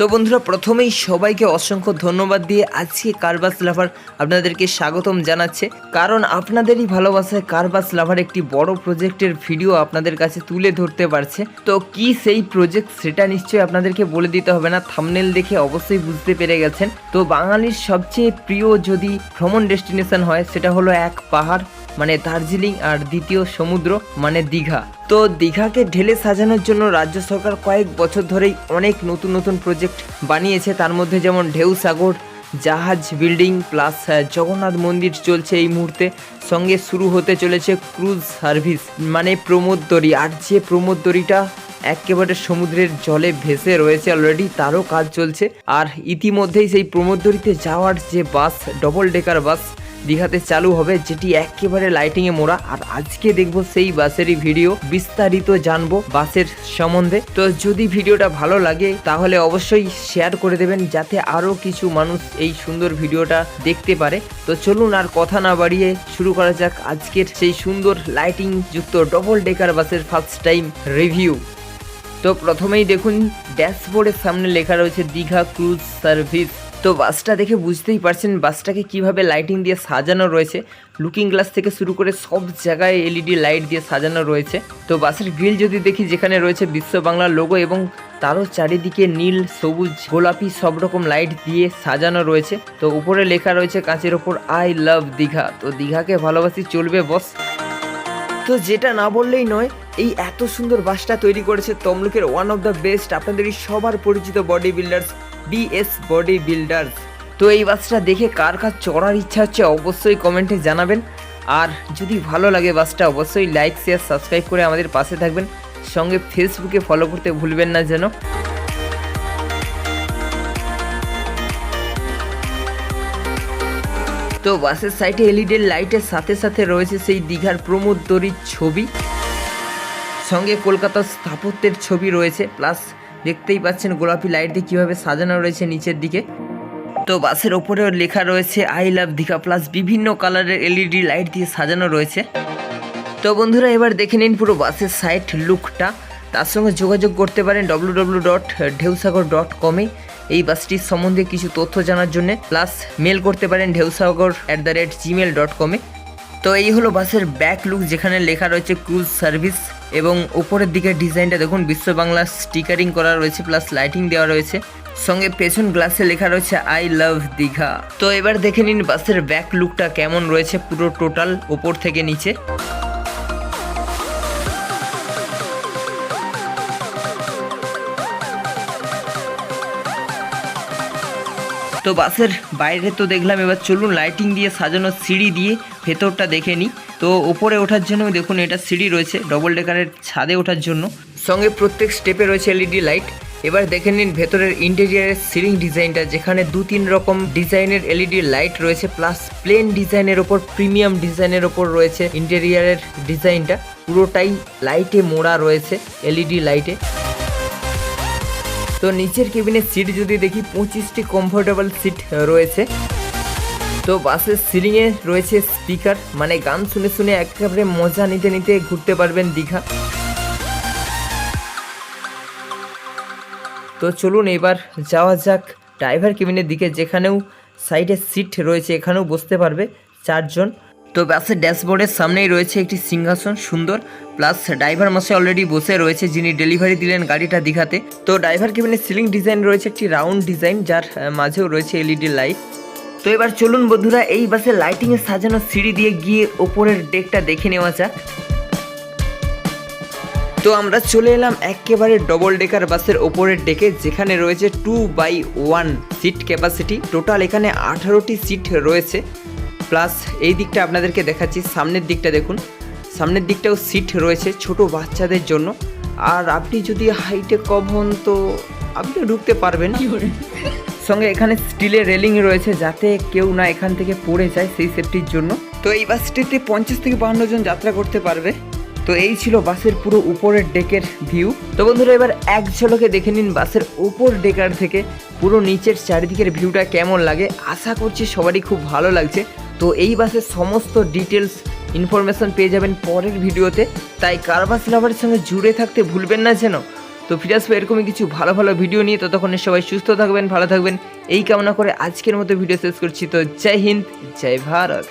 তো বন্ধুরা, প্রথমেই সবাইকে অসংখ্য ধন্যবাদ দিয়ে আজকে কারবাস লাভার আপনাদেরকে স্বাগতম জানাচ্ছে। কারণ আপনাদেরই ভালোবাসায় কারবাস লাভার একটি বড় প্রজেক্টের ভিডিও আপনাদের কাছে তুলে ধরতে পারছে। তো কি সেই প্রজেক্ট, সেটা নিশ্চয়ই আপনাদেরকে বলে দিতে হবে না। থামনেল দেখে অবশ্যই বুঝতে পেরে গেছেন। তো বাঙালির সবচেয়ে প্রিয় যদি ভ্রমণ ডেস্টিনেশন হয়, সেটা হলো এক পাহাড়। মানে দার্জিলিং আর দ্বিতীয় সমুদ্র মানে দীঘা। তো দীঘাকে ঢেলে সাজানোর জন্য রাজ্য সরকার কয়েক বছর ধরেই অনেক নতুন নতুন প্রজেক্ট বানিয়েছে। তার মধ্যে যেমন ঢেউ সাগর, জাহাজ বিল্ডিং প্লাস জগন্নাথ মন্দির চলছে এই মুহূর্তে। সঙ্গে শুরু হতে চলেছে ক্রুজ সার্ভিস মানে প্রমোদদরি আর যে প্রমোদদরিটা একেবারে সমুদ্রের জলে ভেসে রয়েছে অলরেডি তারও কাজ চলছে। আর ইতিমধ্যেই সেই প্রমোদদরিতে যাওয়ার যে বাস ডবল ডেকার বাস দীঘাতে চালু হবে, যেটি একেবারে লাইটিংয়ে মোড়া। আর আজকে দেখব সেই বাসেরই ভিডিও, বিস্তারিত জানব বাসের সম্বন্ধে। তো যদি ভিডিওটা ভালো লাগে, তাহলে অবশ্যই শেয়ার করে দেবেন, যাতে আরও কিছু মানুষ এই সুন্দর ভিডিওটা দেখতে পারে। তো চলুন আর কথা না বাড়িয়ে শুরু করা যাক আজকের সেই সুন্দর লাইটিং যুক্ত ডবল ডেকার বাসের ফার্স্ট টাইম রিভিউ তো প্রথমেই দেখুন ড্যাশবোর্ডের সামনে লেখা রয়েছে দীঘা ক্রুজ সার্ভিস তো বাসটা দেখে বুঝতেই পারছেন বাসটাকে কীভাবে লাইটিং দিয়ে সাজানো রয়েছে। লুকিং গ্লাস থেকে শুরু করে সব জায়গায় এলইডি লাইট দিয়ে সাজানো রয়েছে। তো বাসের গ্রিল যদি দেখি যেখানে রয়েছে বিশ্ব বাংলার লোগো এবং তারও চারিদিকে নীল, সবুজ, গোলাপি সব রকম লাইট দিয়ে সাজানো রয়েছে। তো উপরে লেখা রয়েছে কাঁচের ওপর আই লাভ দীঘা। তো দীঘাকে ভালোবাসি, চলবে বস তো যেটা না বললেই নয়, এই এত সুন্দর বাসটা তৈরি করেছে তমলুকের ওয়ান অফ দ্য বেস্ট আপনাদের এই সবার পরিচিত body builders BS body builders তো এই বাসটা দেখে কার কার চড়ার ইচ্ছা হচ্ছে অবশ্যই কমেন্টে জানাবেন। আর যদি ভালো লাগে বাসটা, অবশ্যই লাইক শেয়ার সাবস্ক্রাইব করে আমাদের পাশে থাকবেন। সঙ্গে ফেসবুকে ফলো করতে ভুলবেন না যেন। তো বাসের সাইডে এলইডি লাইটের সাথে সাথে রয়েছে সেই দীঘার প্রমোদ প্রমোদদরির ছবি। সঙ্গে কলকাতার স্থাপত্যের ছবি রয়েছে। প্লাস দেখতেই পাচ্ছেন গোলাপি লাইট দিয়ে কীভাবে সাজানো রয়েছে নিচের দিকে। তো বাসের ওপরেও লেখা রয়েছে আই লাভ দীঘা প্লাস বিভিন্ন কালারের এলইডি লাইট দিয়ে সাজানো রয়েছে। তো বন্ধুরা, এবার দেখে নিন পুরো বাসের সাইড লুকটা তার সঙ্গে যোগাযোগ করতে পারেন W W dot Dheusagar dot কমে এই বাসটির সম্বন্ধে কিছু তথ্য জানার জন্য প্লাস মেল করতে পারেন Dheusagar at the rate Gmail dot কমে তো এই হলো বাসের ব্যাক লুক যেখানে লেখা রয়েছে ক্রুজ সার্ভিস এবং উপরের দিকে ডিজাইনটা দেখুন, বিশ্ব বাংলা স্টিকারিং করা রয়েছে, প্লাস লাইটিং দেওয়া রয়েছে। সঙ্গে পেছন গ্লাসে লেখা রয়েছে আই লাভ দীঘা তো এবার দেখে নিন, বাসের ব্যাক লুকটা কেমন রয়েছে, পুরো টোটাল ওপর থেকে নিচে। তো বাসের বাইরে তো দেখলাম এবার চলুন লাইটিং দিয়ে সাজানো সিঁড়ি দিয়ে ভেতরটা দেখে নিই। তো ওপরে ওঠার জন্য দেখুন এটা সিঁড়ি রয়েছে ডবল ডেকারের ছাদে ওঠার জন্য। সঙ্গে প্রত্যেক স্টেপে রয়েছে এলইডি লাইট এবার দেখে নিন ভেতরের ইন্টেরিয়ারের সিলিং ডিজাইনটা যেখানে দু তিন রকম ডিজাইনের এলইডি লাইট রয়েছে প্লাস প্লেন ডিজাইনের ওপর প্রিমিয়াম ডিজাইনের ওপর রয়েছে ইন্টেরিয়ারের ডিজাইনটা পুরোটাই লাইটে মোড়া রয়েছে এলইডি লাইটে তো নিচের কেবিনের সিট যদি দেখি পঁচিশটি কমফোর্টেবল সিট রয়েছে। তো বাসের সিলিংয়ে রয়েছে স্পিকার মানে গান শুনে শুনে একেবারে মজা নিতে নিতে ঘুরতে পারবেন দীঘা। তো চলুন এবার যাওয়া যাক ড্রাইভার কেবিনের দিকে, যেখানেও সাইডে সিট রয়েছে, এখানেও বসতে পারবে চারজন। তো বাসের ড্যাশবোর্ডের সামনেই রয়েছে একটি সিংহাসন সুন্দর, প্লাস ড্রাইভার মাসে অলরেডি বসে রয়েছে, যিনি ডেলিভারি দিলেন গাড়িটা দীঘাতে। তো ড্রাইভার কেবিনের সিলিং ডিজাইন রয়েছে, একটি রাউন্ড ডিজাইন যার মাঝেও রয়েছে এলইডি লাইট তো এবার চলুন বন্ধুরা, এই বাসে লাইটিংয়ে সাজানো সিঁড়ি দিয়ে গিয়ে ওপরের ডেকটা দেখে নেওয়া যাক। তো আমরা চলে এলাম একেবারে ডবল ডেকার বাসের ওপরের ডেকে যেখানে রয়েছে two by one seat capacity total এখানে আঠারোটি সিট রয়েছে। প্লাস এই দিকটা আপনাদেরকে দেখাচ্ছি সামনের দিকটা দেখুন। সামনের দিকটাও সিট রয়েছে ছোট বাচ্চাদের জন্য। আর আপনি যদি হাইটে কম হন তো আপনি ঢুকতে পারবেন। সঙ্গে এখানে স্টিলের রেলিং রয়েছে যাতে কেউ না এখান থেকে পড়ে যায় সেই সেফটির জন্য। তো এই বাসটিতে পঞ্চাশ থেকে বাহান্ন জন যাত্রা করতে পারবে। তো এই ছিল বাসের পুরো উপরের ডেকের ভিউ। তো বন্ধুরা, এবার এক ঝলকে দেখে নিন বাসের উপর ডেকার থেকে পুরো নিচের চারিদিকের ভিউটা কেমন লাগে। আশা করছি সবারই খুব ভালো লাগছে। তো এই বাসের সমস্ত ডিটেলস ইনফরমেশন পেয়ে যাবেন পরের ভিডিওতে। তাই কারবাস লাভারের সঙ্গে জুড়ে থাকতে ভুলবেন না যেন। তো ফিরে আসব এরকমই কিছু ভালো ভালো ভিডিও নিয়ে। ততক্ষণে সবাই সুস্থ থাকবেন, ভালো থাকবেন। এই কামনা করে আজকের মতো ভিডিও শেষ করছি। তো জয় হিন্দ, জয় ভারত।